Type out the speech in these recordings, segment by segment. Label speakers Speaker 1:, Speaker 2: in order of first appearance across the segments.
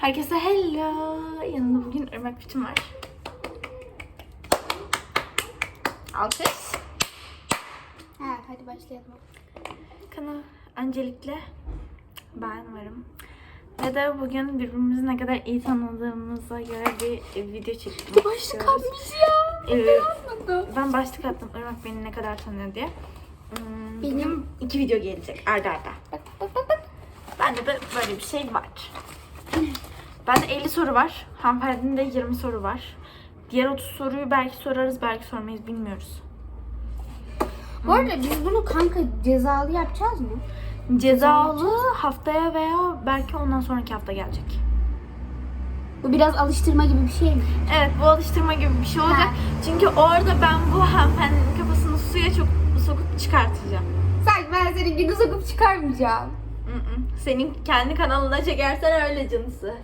Speaker 1: Herkese hello. Yanımda bugün Irmak Bütün var. Alkış.
Speaker 2: Ha, hadi başlayalım.
Speaker 1: Kanal öncelikle ben varım. Ve de bugün birbirimizi ne kadar iyi tanıdığımıza göre bir video çekmek
Speaker 2: Başlık atmış ya.
Speaker 1: Evet. Ben başlık attım Irmak beni ne kadar tanıyor diye. Hmm,
Speaker 2: Benim-
Speaker 1: iki video gelecek arda arda.
Speaker 2: Bak bak bak bak.
Speaker 1: Bende de böyle bir şey var. Bende 50 soru var. Hanımefendinin de 20 soru var. Diğer 30 soruyu belki sorarız, belki sormayız bilmiyoruz.
Speaker 2: Bu arada biz bunu kanka cezalı yapacağız mı?
Speaker 1: Cezalı haftaya veya belki ondan sonraki hafta gelecek.
Speaker 2: Bu biraz alıştırma gibi bir şey mi?
Speaker 1: Evet bu alıştırma gibi bir şey olacak.
Speaker 2: Ha.
Speaker 1: Çünkü orada ben bu hanımefendinin kafasını suya çok sokup çıkartacağım.
Speaker 2: Sanki ben senin günü sokup çıkarmayacağım.
Speaker 1: Mm-mm. Senin kendi kanalına çekersen öyle canısı.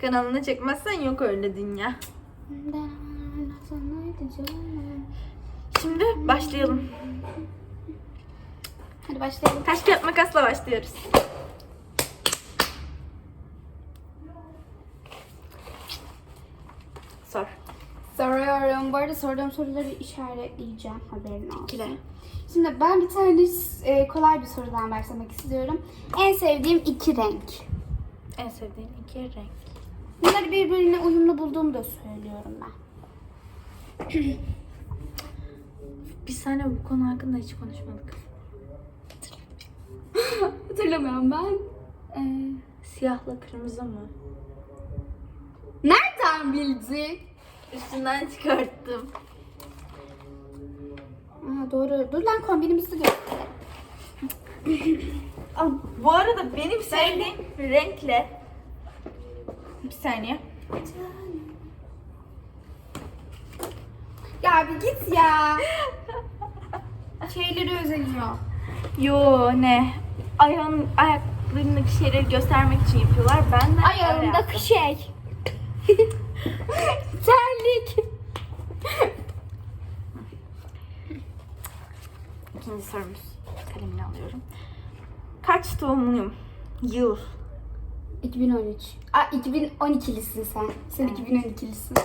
Speaker 1: Kanalına çekmezsen yok öyle dünya. Şimdi başlayalım.
Speaker 2: Hadi başlayalım.
Speaker 1: Taş kağıt makasla başlıyoruz. Sor.
Speaker 2: Soruyorum. Bu arada sorduğum soruları işaretleyeceğim. Haberin olsun.
Speaker 1: İkile.
Speaker 2: Şimdi ben bir tane e, kolay bir sorudan başlamak istiyorum. En sevdiğim iki renk.
Speaker 1: En sevdiğin iki renk.
Speaker 2: Bunları birbirine uyumlu bulduğumu da söylüyorum ben.
Speaker 1: Biz seninle bu konu hakkında hiç konuşmadık.
Speaker 2: Hatırlamıyorum ben. Ee,
Speaker 1: Siyahla kırmızı mı?
Speaker 2: nereden bildin?
Speaker 1: Üstünden çıkarttım.
Speaker 2: Aa, doğru. Dur lan kombinimizi göster.
Speaker 1: Bu arada benim sevdiğim renkle bir saniye.
Speaker 2: Ya bir git ya. Şeyleri özeniyor.
Speaker 1: Yo ne? Ayağın ayaklarındaki şeyleri göstermek için yapıyorlar. Ben de
Speaker 2: Ayağımdaki şey. Terlik.
Speaker 1: İkinci sorumuz. Kalemini alıyorum. Kaç doğumluyum? Yıl.
Speaker 2: 2013. Aa 2012'lisin sen. Sen 2012'lisin.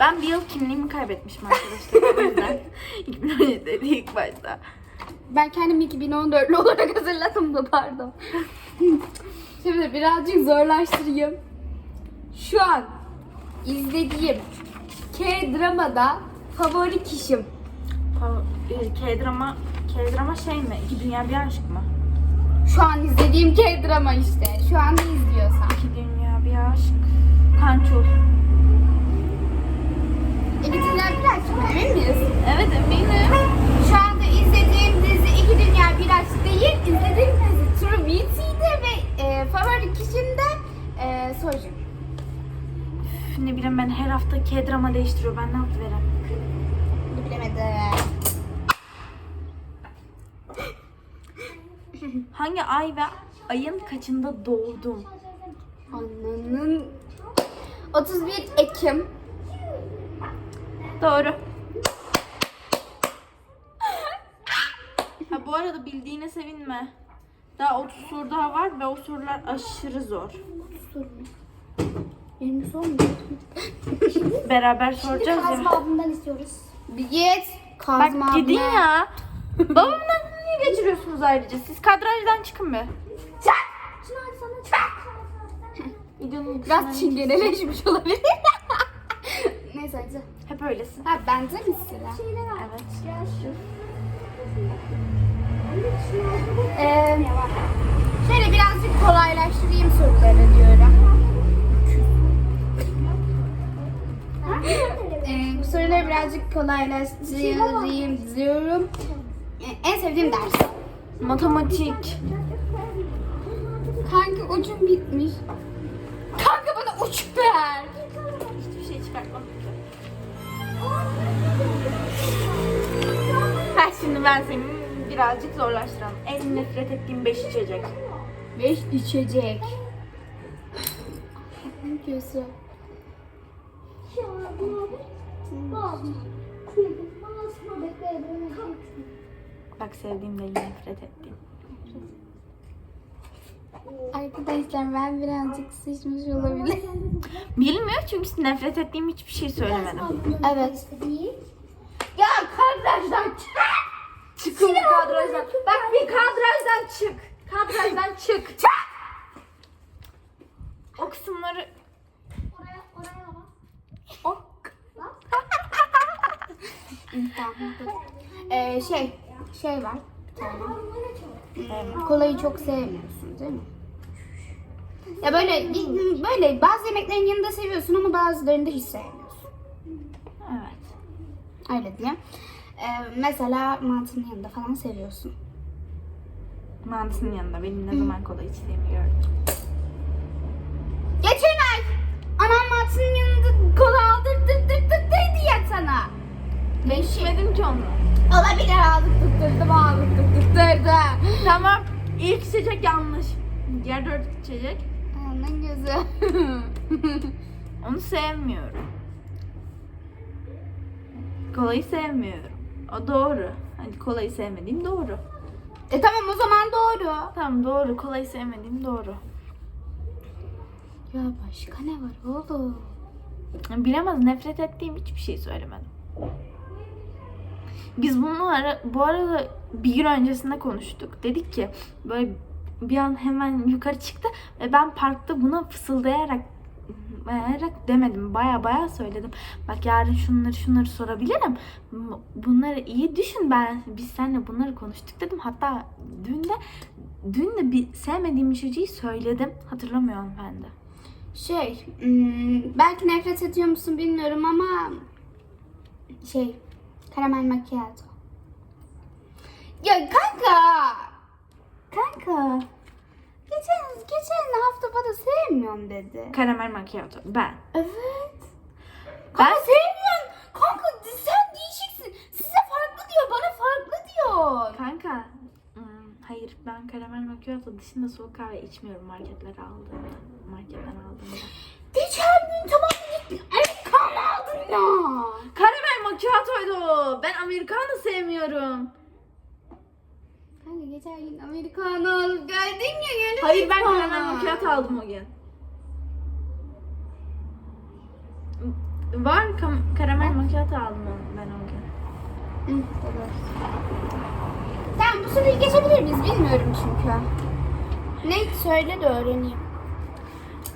Speaker 1: Ben bir yıl kimliğimi kaybetmişim arkadaşlar. O yüzden 2017 dedi ilk başta.
Speaker 2: Ben kendimi 2014'lü olarak hazırladım da pardon. Şimdi birazcık zorlaştırayım. Şu an izlediğim K-dramada favori kişim.
Speaker 1: Pa- e, K-drama, K-drama şey mi? İki Dünya Bir Aşk mı?
Speaker 2: Şu an izlediğim K-drama işte. Şu anda izliyorsan.
Speaker 1: İki Dünya Bir Aşk. Kançul.
Speaker 2: İkisinden bir aşk mı? Emin miyiz?
Speaker 1: Evet eminim.
Speaker 2: Şu anda izlediğim dizi İki Dünya Bir Aşk değil. İzlediğim dizi True Beauty'de ve e, favori kişim de e, Sojin.
Speaker 1: Üf, Ne bileyim ben her hafta K-drama değiştiriyor. Ben ne yapıverem?
Speaker 2: Bilemedim.
Speaker 1: Hangi ay ve ayın kaçında doğdum?
Speaker 2: Annenin 31 Ekim.
Speaker 1: Doğru. Ha bu arada bildiğine sevinme. Daha 30 soru daha var ve o sorular aşırı zor.
Speaker 2: Soru. Benim sormuyor.
Speaker 1: Beraber soracağız ya.
Speaker 2: abimden istiyoruz. Bir git. Kazma
Speaker 1: Bak gidin
Speaker 2: abime.
Speaker 1: ya. Babamın aklını niye geçiriyorsunuz ayrıca? Siz kadrajdan çıkın be.
Speaker 2: Çınar sana!
Speaker 1: Videonun
Speaker 2: Biraz çingeneleşmiş olabilir. Neyse hadi.
Speaker 1: Hep öylesin.
Speaker 2: Ha bende mi sıra?
Speaker 1: Evet.
Speaker 2: Ee, şöyle birazcık kolaylaştırayım soruları diyorum. Ee, bu soruları birazcık kolaylaştırayım diyorum. En sevdiğim ders.
Speaker 1: Matematik.
Speaker 2: Kanka ucum bitmiş. Kanka bana uç ver.
Speaker 1: Hiçbir şey
Speaker 2: şey
Speaker 1: Ha şimdi ben senin birazcık zorlaştıralım. En nefret ettiğim 5 içecek.
Speaker 2: Beş içecek. Gözü.
Speaker 1: Bak sevdiğim de nefret ettiğim.
Speaker 2: Arkadaşlar ben birazcık sıçmış olabilirim.
Speaker 1: Bilmiyor çünkü nefret ettiğim hiçbir şey söylemedim.
Speaker 2: Evet. Ya kadrajdan çık. Çıkın kadrajdan. Bak bir kadrajdan çık. Kadrajdan çık. Çık.
Speaker 1: O kısımları
Speaker 2: Oraya, oraya bak.
Speaker 1: ok.
Speaker 2: Ee, şey, şey var. bir tane. Ee, kolayı çok sevmiyorsun değil mi? Ya böyle böyle bazı yemeklerin yanında seviyorsun ama bazılarında hiç sevmiyorsun.
Speaker 1: Evet.
Speaker 2: Öyle diye. Ee, mesela mantının yanında falan seviyorsun.
Speaker 1: Mantının yanında benim ne zaman kola içtiğimi gördüm. Ben içmedim ki onu.
Speaker 2: Olabilir aldık tutturdum aldık tutturdum.
Speaker 1: Tamam. İlk içecek yanlış. Diğer dört içecek.
Speaker 2: Anın gözü.
Speaker 1: Onu sevmiyorum. Kolayı sevmiyorum. O doğru. Hani kolayı sevmediğim doğru.
Speaker 2: e tamam o zaman doğru.
Speaker 1: Tamam doğru. Kolayı sevmediğim doğru.
Speaker 2: Ya başka ne var oğlum?
Speaker 1: Bilemez nefret ettiğim hiçbir şey söylemedim. Biz bunu ara, bu arada bir gün öncesinde konuştuk. Dedik ki böyle bir an hemen yukarı çıktı ve ben parkta buna fısıldayarak bağırarak demedim. Baya baya söyledim. Bak yarın şunları şunları sorabilirim. Bunları iyi düşün ben. Biz seninle bunları konuştuk dedim. Hatta dün de dün de bir sevmediğim bir şeyi söyledim. Hatırlamıyorum ben de.
Speaker 2: Şey, hmm, belki nefret ediyor musun bilmiyorum ama şey, karamel macchiato. Ya kanka, kanka, geçen geçen hafta bana sevmiyorum dedi.
Speaker 1: Karamel macchiato. Ben.
Speaker 2: Evet.
Speaker 1: Ben
Speaker 2: Kanka sevmiyorum. Kanka sen değişiksin. Size farklı diyor, bana farklı diyor.
Speaker 1: Kanka, hmm, hayır ben karamel macchiato dışında soğuk kahve içmiyorum marketler aldığımda. Marketten aldığımda.
Speaker 2: Geçen gün tamam gittin. Amerikan aldın ya.
Speaker 1: Karamel macchiato'ydu. Ben americano sevmiyorum.
Speaker 2: Kanka geçen gün Amerikan alıp geldin ya. Yeni
Speaker 1: Hayır ben karamel macchiato aldım o gün. Var kam- karamel macchiato aldım ben o gün.
Speaker 2: Hı, olur. Tamam bu soruyu geçebilir miyiz bilmiyorum çünkü. Ne söyle de öğreneyim.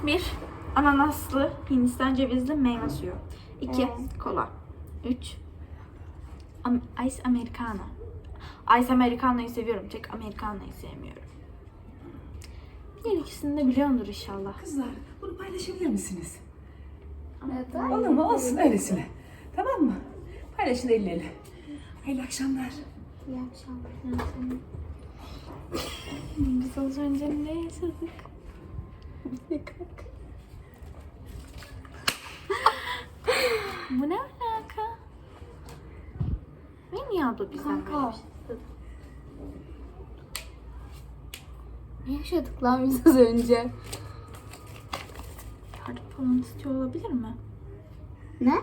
Speaker 1: Bir, ananaslı Hindistan cevizli meyve suyu. İki, kola. Üç, am- ice americano. Ice americano'yu seviyorum. Tek americano'yu sevmiyorum. Diğer ikisini de biliyordur inşallah.
Speaker 3: Kızlar bunu paylaşabilir misiniz?
Speaker 2: Evet.
Speaker 3: Olur mu? Olsun öylesine. Tamam mı? Paylaşın el ele. Hayırlı akşamlar.
Speaker 2: İyi akşamlar.
Speaker 1: Biz az önce ne yaşadık? Bu ne niye abla bizden
Speaker 2: Kanka.
Speaker 1: böyle bir şey istedi?
Speaker 2: Ne yaşadık lan biz az önce?
Speaker 1: Yardım falan istiyor olabilir mi?
Speaker 2: Ne?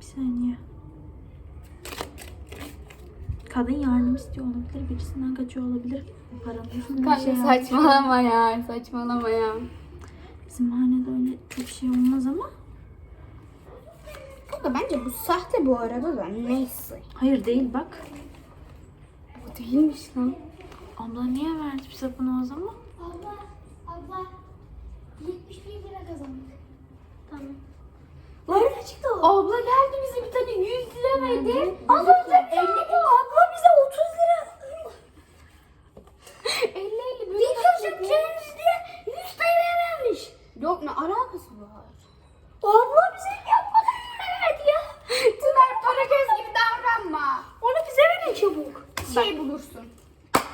Speaker 1: Bir saniye. Kadın yardım istiyor olabilir. Birisinden kaçıyor olabilir. Paramızın bir
Speaker 2: Kanka
Speaker 1: şey
Speaker 2: saçmalama ya, saçmalama ya.
Speaker 1: Bizim hanede öyle çok şey olmaz ama.
Speaker 2: Kanka bence bu sahte bu arada da neyse.
Speaker 1: Hayır değil bak.
Speaker 2: Bu değilmiş lan.
Speaker 1: Abla niye verdi bize bunu o zaman?
Speaker 2: Abla, abla 71 lira kazandık. Tamam. Nerede çıktı o? Abla geldi bize bir tane 100 lira verdi. Az önce 50 abla bize 30 lira. 50 50 böyle yaşayacağız diye 100 TL vermiş. Yok ne alakası var? Abla bize yapmadan verdi ya. Tümer para göz gibi davranma. Onu bize verin çabuk. Şey bulursun.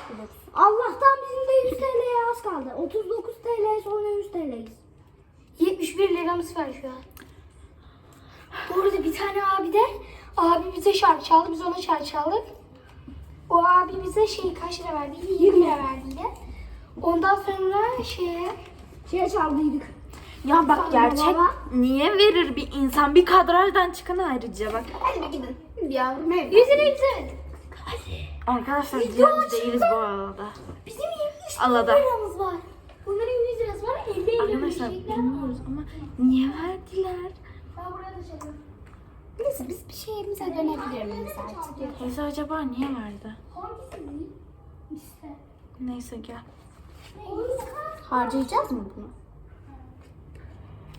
Speaker 2: Bulursun.
Speaker 4: Allah'tan bizim de 100 TL'ye az kaldı. 39 TL sonra 100 TL'yiz. 71 liramız var şu an. Bu arada bir tane abi de abi bize şarkı çaldı. Biz ona şarkı çaldık. O abi bize şey kaç lira verdi? 20 lira verdi yine. Ondan sonra şeye şeye çaldıydık.
Speaker 1: Ya bak
Speaker 4: Sonra
Speaker 1: gerçek
Speaker 4: baba-
Speaker 1: niye verir bir insan bir kadrajdan çıkan ayrıca bak.
Speaker 2: Hadi bir gidin.
Speaker 4: 100 lirayı bize verdi.
Speaker 1: Arkadaşlar dilenci değiliz bu arada.
Speaker 4: Bizim 23
Speaker 1: Alada.
Speaker 4: liramız var. Bunların 100 lirası var. 50 50
Speaker 1: Arkadaşlar bilmiyoruz ama niye verdiler?
Speaker 4: Ben buraya da çekiyorum.
Speaker 2: Neyse biz bir şehrimize dönebilir miyiz artık?
Speaker 1: Teyze acaba niye verdi? Neyse gel.
Speaker 2: Harcayacağız mı bunu?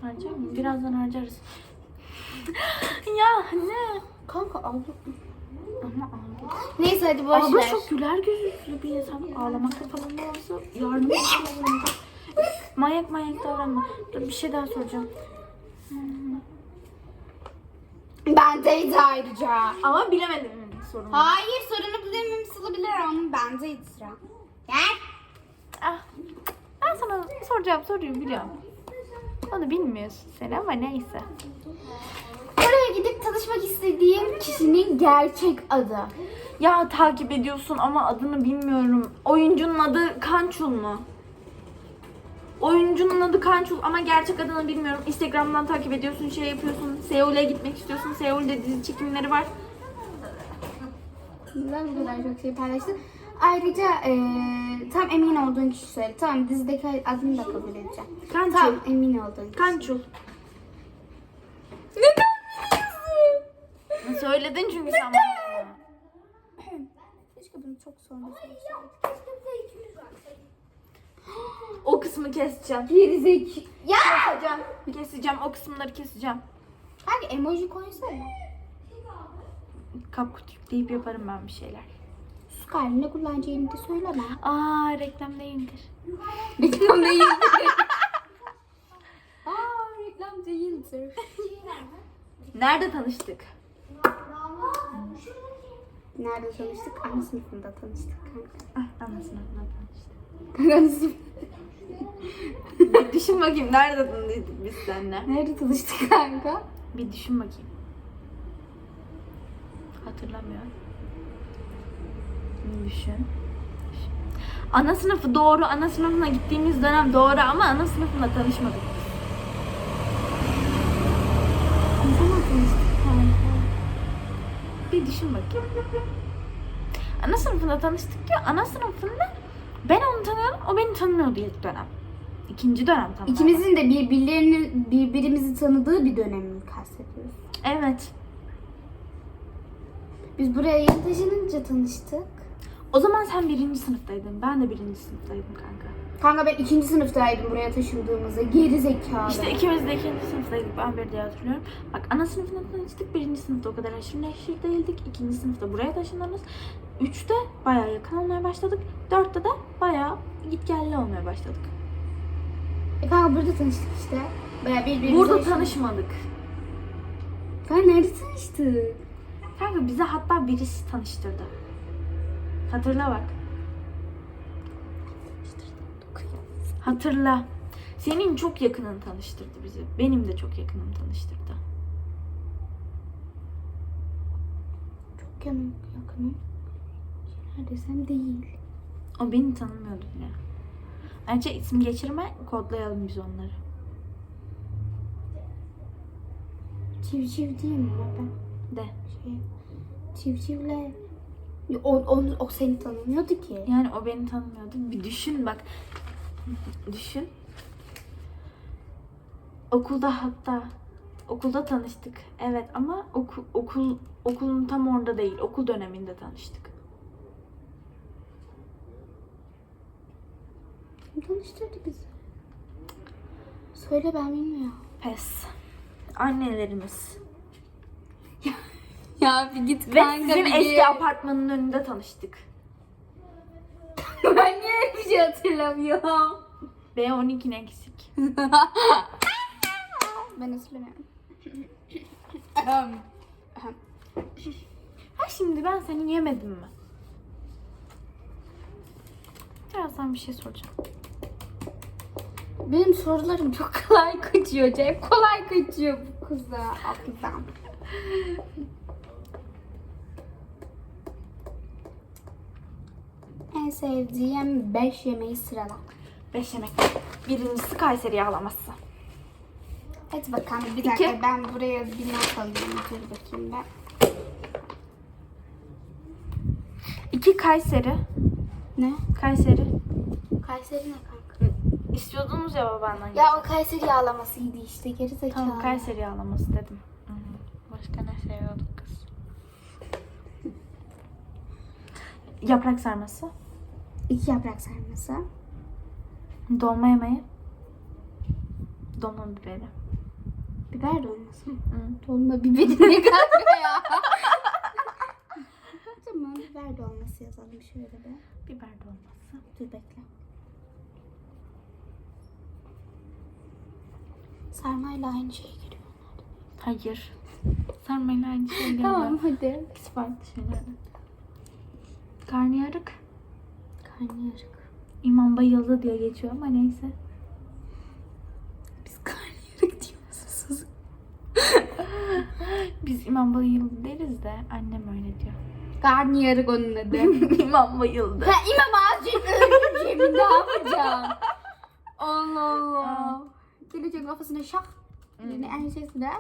Speaker 1: Harcar mı? Birazdan harcarız. ya ne?
Speaker 2: Kanka aldım.
Speaker 1: Ama.
Speaker 2: Neyse hadi boş
Speaker 1: Abla
Speaker 2: ver.
Speaker 1: çok güler yüzlü bir insan. Ağlamakta falan da olsa yardım etmiyor. manyak manyak davranma. Dur bir şey daha soracağım.
Speaker 2: Bendeydi ayrıca.
Speaker 1: Ama bilemedim sorunu.
Speaker 2: Hayır sorunu bilemem sılabilir ama bendeydi sıra. Gel.
Speaker 1: Ah, ben sana soracağım soruyu biliyorum. Onu bilmiyorsun sen ama neyse.
Speaker 2: Oraya gidip tanışmak istediğim kişinin gerçek adı.
Speaker 1: Ya takip ediyorsun ama adını bilmiyorum. Oyuncunun adı Kançul mu? Oyuncunun adı Kançul ama gerçek adını bilmiyorum. Instagram'dan takip ediyorsun, şey yapıyorsun. Seul'e gitmek istiyorsun. Seul'de dizi çekimleri var.
Speaker 2: Neden bu kadar çok şey paylaştın? Ayrıca eee, tam emin olduğun kişi söyle. Tamam dizideki adını da kabul edeceğim.
Speaker 1: Kançul.
Speaker 2: Tam emin olduğun kişi.
Speaker 1: Kançul. Söyledin çünkü sen bana.
Speaker 2: Keşke bunu çok sonra söyleseydim.
Speaker 1: O kısmı keseceğim.
Speaker 2: Gerizek. Ya!
Speaker 1: Keseceğim. Keseceğim. O kısımları keseceğim.
Speaker 2: Kanka emoji koysana.
Speaker 1: Kapkut yükleyip yaparım ben bir şeyler.
Speaker 2: Su kalbinde kullanacağını da söyleme.
Speaker 1: Aa reklam değildir.
Speaker 2: Reklam değildir. Aa reklam değildir.
Speaker 1: Nerede tanıştık?
Speaker 2: Nerede tanıştık? Ana sınıfında tanıştık kanka.
Speaker 1: Ah, anasını tanıştık. Bir düşün bakayım nerede tanıştık biz seninle?
Speaker 2: Nerede tanıştık kanka?
Speaker 1: Bir düşün bakayım. Hatırlamıyorum. Bir düşün. Ana sınıfı doğru. Ana sınıfına gittiğimiz dönem doğru ama ana sınıfında tanışmadık.
Speaker 2: Ne zaman tanıştık kanka?
Speaker 1: Bir düşün bakayım. Ana sınıfında tanıştık ya. Ana sınıfında ben onu tanıyordum. O beni tanımıyordu ilk dönem. İkinci dönem tanıdı.
Speaker 2: İkimizin de birbirlerini birbirimizi tanıdığı bir dönemi kastediyoruz.
Speaker 1: Evet.
Speaker 2: Biz buraya yeni taşınınca tanıştık.
Speaker 1: O zaman sen birinci sınıftaydın. Ben de birinci sınıftaydım kanka.
Speaker 2: Kanka ben ikinci sınıftaydım buraya taşındığımızda. Geri zekalı.
Speaker 1: İşte ikimiz de ikinci sınıftaydık. Ben bir diye hatırlıyorum. Bak ana sınıfında tanıştık. Birinci sınıfta o kadar aşırı neşir değildik. İkinci sınıfta buraya taşındınız. Üçte bayağı yakın olmaya başladık. Dörtte de bayağı gitgelli olmaya başladık.
Speaker 2: E kanka burada tanıştık işte. Baya birbirimize
Speaker 1: Burada
Speaker 2: aşırı-
Speaker 1: tanışmadık.
Speaker 2: Kanka nerede tanıştık?
Speaker 1: Kanka bize hatta birisi tanıştırdı. Hatırla bak. Hatırla. Senin çok yakının tanıştırdı bizi. Benim de çok yakınım tanıştırdı.
Speaker 2: Çok yanım yakınım. Neredesem değil.
Speaker 1: O beni tanımıyordu bile. Bence isim geçirme kodlayalım biz onları.
Speaker 2: Civciv değil mi ben?
Speaker 1: De.
Speaker 2: Şey, civcivle... O, o, o seni tanımıyordu ki.
Speaker 1: Yani o beni tanımıyordu. Bir düşün bak. Düşün. Okulda hatta okulda tanıştık. Evet ama okul okul okulun tam orada değil. Okul döneminde tanıştık.
Speaker 2: Kim tanıştırdı bizi? Söyle ben bilmiyorum.
Speaker 1: Pes. Annelerimiz.
Speaker 2: Ya bir git
Speaker 1: Ve sizin eski apartmanın önünde tanıştık.
Speaker 2: ben niye öyle bir şey hatırlamıyorum?
Speaker 1: B12 eksik.
Speaker 2: ben hatırlamıyorum.
Speaker 1: Ha şimdi ben seni yemedim mi? Birazdan bir şey soracağım.
Speaker 2: Benim sorularım çok kolay kaçıyor. Hep kolay kaçıyor bu kıza. Aklımdan. En sevdiğim 5 yemeği sırala.
Speaker 1: Beş yemek. Birincisi Kayseri yağlaması.
Speaker 2: Hadi bakalım bir dakika
Speaker 1: İki.
Speaker 2: ben buraya bir not alayım. Dur bakayım ben.
Speaker 1: İki Kayseri.
Speaker 2: Ne?
Speaker 1: Kayseri.
Speaker 2: Kayseri ne kanka?
Speaker 1: istiyordunuz ya babandan.
Speaker 2: Ya o Kayseri yağlamasıydı işte geri zekalı.
Speaker 1: Tamam Kayseri yağlaması dedim. Başka ne seviyorduk kız? Yaprak sarması.
Speaker 2: İki yaprak sarması.
Speaker 1: Dolma yemeği. Dolma biberi.
Speaker 2: Biber dolması.
Speaker 1: Hı.
Speaker 2: Dolma biberi ne kanka ya? tamam biber dolması yazalım şöyle bir.
Speaker 1: Biber dolması.
Speaker 2: Dur bekle. Sarmayla aynı şeye giriyor.
Speaker 1: Hayır. Sarmayla aynı şey değil.
Speaker 2: Tamam hadi.
Speaker 1: İkisi farklı şeyler. Karnıyarık.
Speaker 2: Karnıyarık.
Speaker 1: İmam bayıldı diye geçiyor ama neyse.
Speaker 2: Biz karnıyarık diyoruz.
Speaker 1: Biz imam bayıldı deriz de annem öyle diyor.
Speaker 2: Karnıyarık onun adı.
Speaker 1: imam bayıldı.
Speaker 2: Ha İmam ölümcemi ne yapacağım? Allah Allah. Gelecek kafasına şak. Elini ensesine.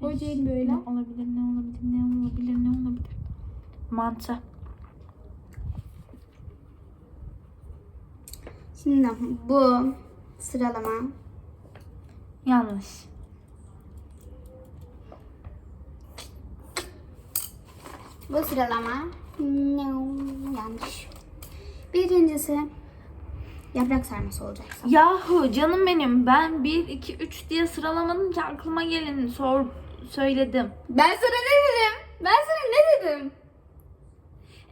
Speaker 2: Koyacağım böyle.
Speaker 1: Ne olabilir, ne olabilir, ne olabilir, ne olabilir? Mantı.
Speaker 2: Şimdi bu sıralama
Speaker 1: Yanlış.
Speaker 2: Bu sıralama no, yanlış. Birincisi yaprak sarması olacak.
Speaker 1: Yahu canım benim ben 1, 2, 3 diye sıralamadım ki aklıma geleni sor, söyledim.
Speaker 2: Ben sana ne dedim? Ben sana ne dedim?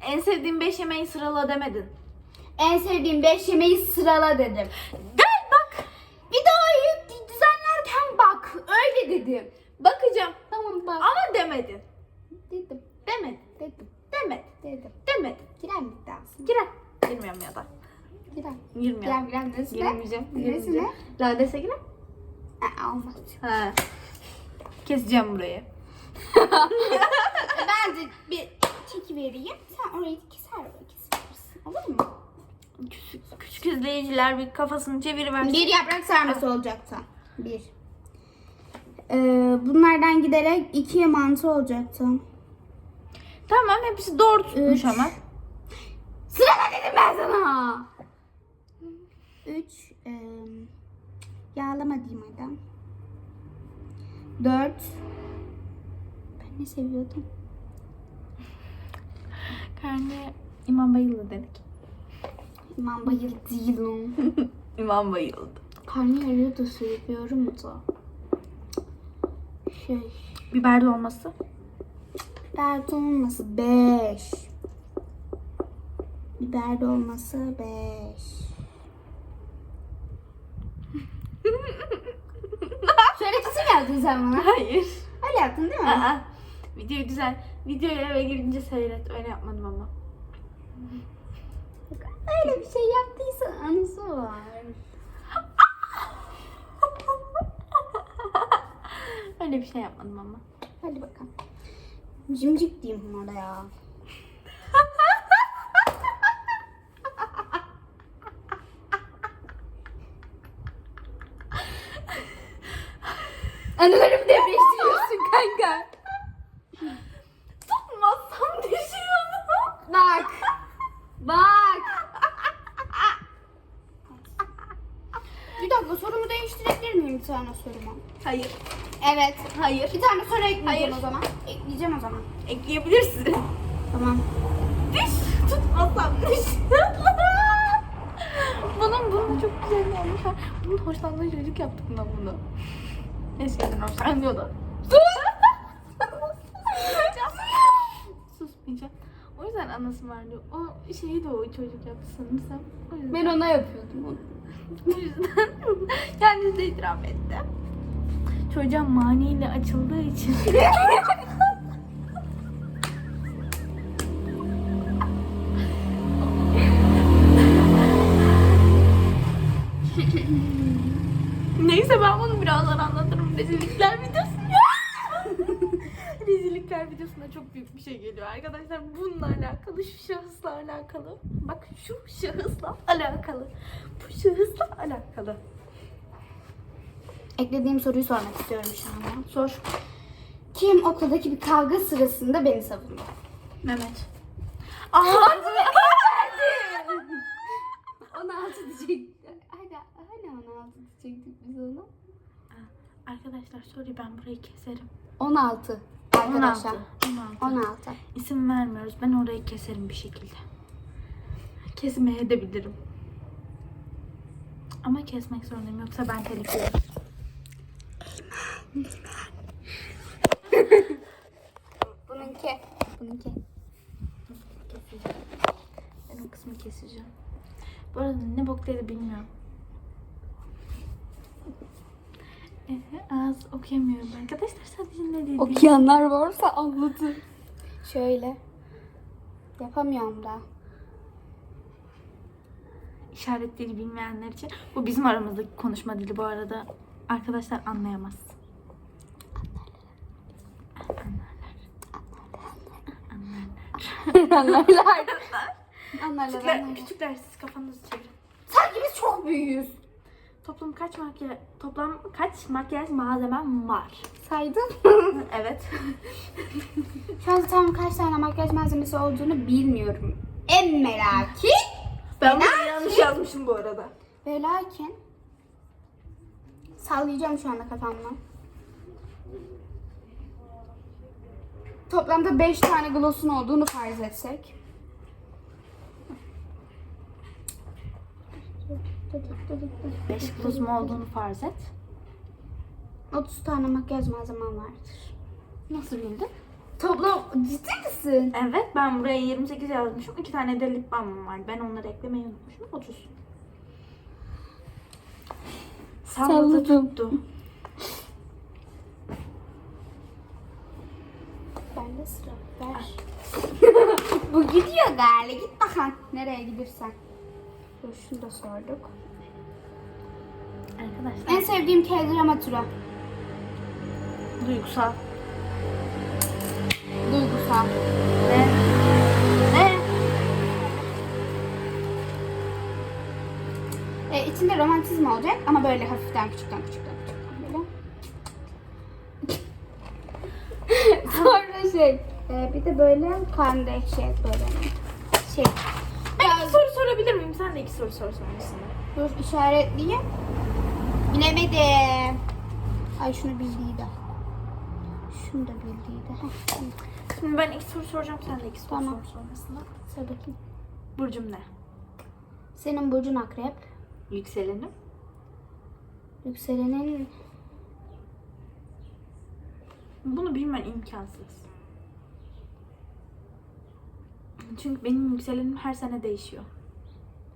Speaker 1: En sevdiğim 5 yemeği sırala demedin.
Speaker 2: En sevdiğim 5 yemeği sırala dedim.
Speaker 1: Gel bak.
Speaker 2: Videoyu düzenlerken bak. Öyle dedim.
Speaker 1: Bakacağım.
Speaker 2: Tamam bak.
Speaker 1: Ama demedin.
Speaker 2: Dedim.
Speaker 1: Demedin.
Speaker 2: Dedim.
Speaker 1: Demedin.
Speaker 2: Dedim.
Speaker 1: Demedin.
Speaker 2: Girer mi iddiasın?
Speaker 1: Girer. Girmiyorum ya da.
Speaker 2: Girer.
Speaker 1: Girmiyorum.
Speaker 2: Girer girer. Nesine?
Speaker 1: Girmeyeceğim. Girmeyeceğim. Ladese girer.
Speaker 2: Aa, olmaz.
Speaker 1: Ha. Keseceğim burayı.
Speaker 2: ben de bir çeki vereyim. Sen orayı keser kesersin. Olur mu?
Speaker 1: Küçük, küçük izleyiciler bir kafasını çeviriversin.
Speaker 2: Bir yaprak sarması olacaktı. Bir. Ee, bunlardan giderek iki mantı olacaktı.
Speaker 1: Tamam hepsi doğru tutmuş
Speaker 2: Üç.
Speaker 1: ama.
Speaker 2: Sırada dedim ben sana. Üç. E, yağlama diyeyim hadi. Dört. Ben ne seviyordum?
Speaker 1: Karne İmam bayıldı dedik.
Speaker 2: İmam bayıl değilim.
Speaker 1: İmam bayıldı.
Speaker 2: Karnıyarığı da seviyorum da. Şey.
Speaker 1: Biber dolması.
Speaker 2: Biber dolması 5. Biber dolması 5. Şöyle kesin yaptın sen bana.
Speaker 1: Hayır.
Speaker 2: Öyle yaptın değil mi?
Speaker 1: Aa, videoyu güzel. Videoyu eve girince seyret. Öyle yapmadım ama.
Speaker 2: Öyle bir şey yaptıysa anısı var.
Speaker 1: Öyle bir şey yapmadım ama.
Speaker 2: Hadi bakalım. Cimcik diyeyim orada ya. Anılarımı depreştiriyorsun kanka.
Speaker 1: Tutmazsam düşüyorum.
Speaker 2: Bak. Bak. Bir dakika sorumu değiştirebilir miyim bir tane sorumu?
Speaker 1: Hayır.
Speaker 2: Evet.
Speaker 1: Hayır.
Speaker 2: Bir tane soru ekleyeceğim
Speaker 1: Hayır.
Speaker 2: o zaman. Ekleyeceğim o zaman.
Speaker 1: Ekleyebilirsin.
Speaker 2: Tamam.
Speaker 1: Diş tutmazsam diş. bunun bunun çok güzel olmuş. ha. Bunun hoşlandığı çocuk yaptık bundan bunu. Eskiden hoşlanmıyordu. Susmayacağım. O yüzden anası vardı. O şeyi de o çocuk yaptı sanırsam. O yüzden.
Speaker 2: Ben ona yapıyordum onu.
Speaker 1: O yüzden kendisi de itiraf etti. Çocuğa maniyle açıldığı için. Videosunda çok büyük bir şey geliyor arkadaşlar. Bununla alakalı, şu şahısla alakalı. Bak şu şahısla alakalı. Bu şahısla alakalı.
Speaker 2: Eklediğim soruyu sormak istiyorum şu anda.
Speaker 1: Sor.
Speaker 2: Kim okuldaki bir kavga sırasında beni savundu?
Speaker 1: Mehmet. Aa,
Speaker 2: Onu altı diyecek. Hadi, hadi çektik biz onu?
Speaker 1: Arkadaşlar sorry ben burayı keserim.
Speaker 2: 16 arkadaşlar.
Speaker 1: 16. 16.
Speaker 2: 16.
Speaker 1: İsim vermiyoruz. Ben orayı keserim bir şekilde. Kesmeye de bilirim. Ama kesmek zorundayım. Yoksa ben telif yerim.
Speaker 2: Bununki. Bununki.
Speaker 1: Keseceğim. Ben o kısmı keseceğim. Bu arada ne bok dedi bilmiyorum. Az okuyamıyorum arkadaşlar sadece ne dedi.
Speaker 2: Okuyanlar varsa anlatın. Şöyle. Yapamıyorum da.
Speaker 1: İşaret dili bilmeyenler için. Bu bizim aramızdaki konuşma dili bu arada. Arkadaşlar anlayamaz.
Speaker 2: Anlarlar. Anlarlar.
Speaker 1: Küçükler,
Speaker 2: anlarlar.
Speaker 1: küçükler siz kafanızı çevirin.
Speaker 2: Sanki biz çok büyüğüz.
Speaker 1: Toplam kaç makyaj toplam kaç makyaj malzemem var?
Speaker 2: Saydın.
Speaker 1: evet.
Speaker 2: Şu an tam kaç tane makyaj malzemesi olduğunu bilmiyorum. En melaki
Speaker 1: Ben bunu yanlış yazmışım bu arada.
Speaker 2: ve lakin sallayacağım şu anda kafamdan. Toplamda 5 tane gloss'un olduğunu farz etsek.
Speaker 1: Beş bluz mu olduğunu farz et.
Speaker 2: 30 tane makyaj malzemem vardır.
Speaker 1: Nasıl bildin?
Speaker 2: Toplam ciddi misin?
Speaker 1: Evet ben buraya 28 yazmışım. İki tane de lip balmım var. Ben onları eklemeyi unutmuşum. 30. Salladı tuttu.
Speaker 2: Bende sıra. Ver. Bu gidiyor galiba. Git bakalım. Nereye gidersen. Şunu da sorduk.
Speaker 1: Arkadaşlar
Speaker 2: En sevdiğim K-drama türü.
Speaker 1: duygusal.
Speaker 2: Duygusal.
Speaker 1: Ne? Ne?
Speaker 2: E, içinde romantizm olacak ama böyle hafiften küçükten küçükten küçükten böyle. Sonra şey, e, bir de böyle karnında şey böyle şey.
Speaker 1: Sorabilir miyim? Sen de iki soru sor sonrasında.
Speaker 2: Dur işaretleyeyim. Bilemedim. Ay şunu bildiydi. Şunu da bildiydi. Heh, şimdi
Speaker 1: ben iki soru soracağım. Sen de iki soru
Speaker 2: Tamam.
Speaker 1: sor sonrasında.
Speaker 2: Sor bakayım.
Speaker 1: Burcum ne?
Speaker 2: Senin burcun akrep.
Speaker 1: Yükselenim.
Speaker 2: Yükselenin
Speaker 1: Bunu bilmen imkansız. Çünkü benim yükselenim her sene değişiyor.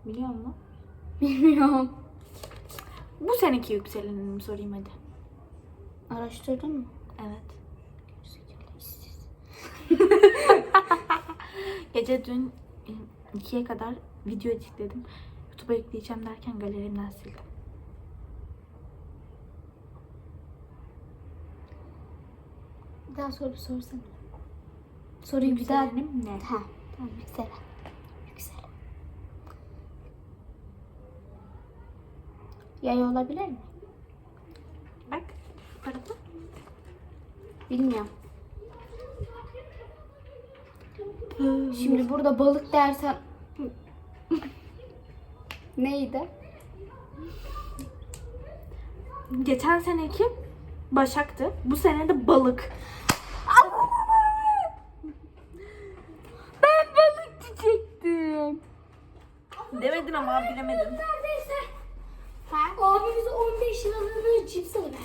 Speaker 1: Biliyor musun?
Speaker 2: bilmiyorum.
Speaker 1: Bu seneki yükselenimi sorayım hadi.
Speaker 2: Araştırdın mı?
Speaker 1: Evet. Gece dün ikiye kadar video editledim. YouTube'a yükleyeceğim derken galerimden sildim.
Speaker 2: Bir daha soru sorsana. Soruyu bir daha.
Speaker 1: Ne?
Speaker 2: Ha, tamam. Yükselen. Yay olabilir mi?
Speaker 1: Bak. Parada.
Speaker 2: Bilmiyorum. Şimdi burada balık dersen neydi?
Speaker 1: Geçen seneki Başak'tı. Bu sene de balık.
Speaker 2: Ben balık diyecektim.
Speaker 1: Demedin ama bilemedin.
Speaker 2: Ha?
Speaker 4: Abi bize 15 liralığına cips alıverdi.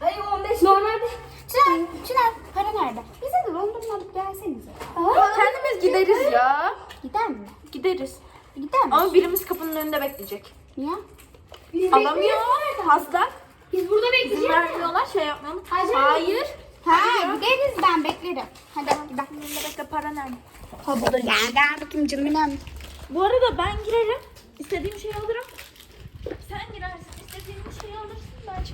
Speaker 4: Ay 15
Speaker 2: Normalde Çınar, Çınar para nerede? Bize de dondurma alıp gelsenize.
Speaker 1: Kendimiz gideriz ya.
Speaker 2: Gider mi?
Speaker 1: Gideriz.
Speaker 2: Gider mi?
Speaker 1: Ama birimiz kapının önünde bekleyecek.
Speaker 2: Niye?
Speaker 1: Alamıyor. Hasta.
Speaker 4: Biz burada
Speaker 1: İzin
Speaker 4: bekleyeceğiz.
Speaker 1: vermiyorlar şey yapmayalım.
Speaker 4: Hadi.
Speaker 1: Hayır.
Speaker 2: Ha gideriz ben beklerim. Hadi gidelim.
Speaker 1: Bekle para nerede?
Speaker 2: Ha burada gel gel bakayım canım.
Speaker 1: Bu arada ben girerim. İstediğim şeyi alırım. Sen girersin.